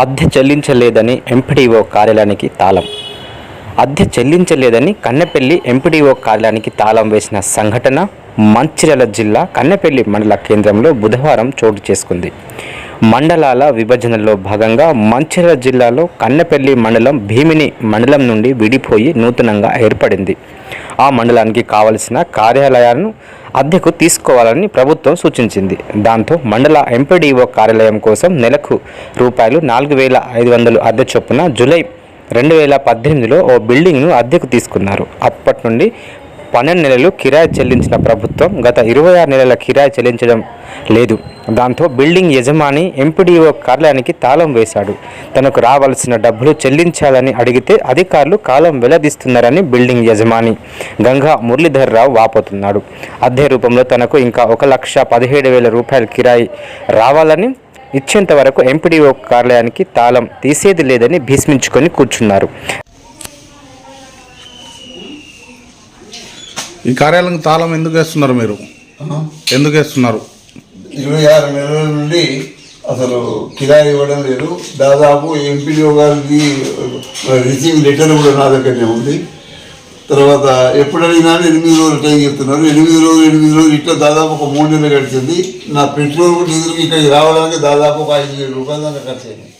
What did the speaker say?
అద్దె చెల్లించలేదని ఎంపీడీఓ కార్యాలయానికి తాళం. అద్దె చెల్లించలేదని కన్నెపల్లి ఎంపీడీఓ కార్యాలయానికి తాళం వేసిన సంఘటన మంచిర్యాల జిల్లా కన్నెపల్లి మండల కేంద్రంలో బుధవారం చోటు చేసుకుంది. మండలాల విభజనలో భాగంగా మంచిర్యాల జిల్లాలో కన్నెపల్లి మండలం భీమిని మండలం నుండి విడిపోయి నూతనంగా ఏర్పడింది. ఆ మండలానికి కావలసిన కార్యాలయాలను అద్దెకు తీసుకోవాలని ప్రభుత్వం సూచించింది. దాంతో మండల ఎంపీడీఓ కార్యాలయం కోసం నెలకు రూపాయలు నాలుగు వేల ఐదు వందలు అద్దె చొప్పున జూలై రెండు వేల పద్దెనిమిదిలో ఓ బిల్డింగ్ను అద్దెకు తీసుకున్నారు. అప్పటి నుండి పన్నెండు నెలలు కిరాయి చెల్లించిన ప్రభుత్వం గత ఇరవై ఆరు నెలల కిరాయి చెల్లించడం లేదు. దాంతో బిల్డింగ్ యజమాని ఎంపీడీఓ కార్యాలయానికి తాళం వేశాడు. తనకు రావాల్సిన డబ్బులు చెల్లించాలని అడిగితే అధికారులు కాలం వెలదీస్తున్నారని బిల్డింగ్ యజమాని గంగా మురళీధర్రావు వాపోతున్నాడు. అద్దె రూపంలో తనకు ఇంకా ఒక లక్ష పదిహేడు వేల రూపాయల కిరాయి రావాలని ఇచ్చేంత వరకు ఎంపీడీఓ కార్యాలయానికి తాళం తీసేది లేదని భీష్మించుకొని కూర్చున్నారు. ఈ కార్యాలయం తాళం ఎందుకు వేస్తున్నారు మీరు? ఎందుకు వేస్తున్నారు? ఇరవై ఆరు నెలల నుండి అసలు కిరాయి ఇవ్వడం లేదు. దాదాపు ఎంపీడీఓ గారికి రిసీవ్ లెటర్ కూడా నా దగ్గరనే ఉంది. తర్వాత ఎప్పుడు అడిగినా ఎనిమిది రోజులు టైం చెప్తున్నారు. ఎనిమిది రోజులు ఎనిమిది రోజులు ఇట్లా దాదాపు ఒక మూడు నెలలు గడిచింది. నా పెట్రోల్ డీజిల్కి ఇక్కడికి రావడానికి దాదాపు ఒక ఐదు వేల రూపాయల దాకా ఖర్చు అయింది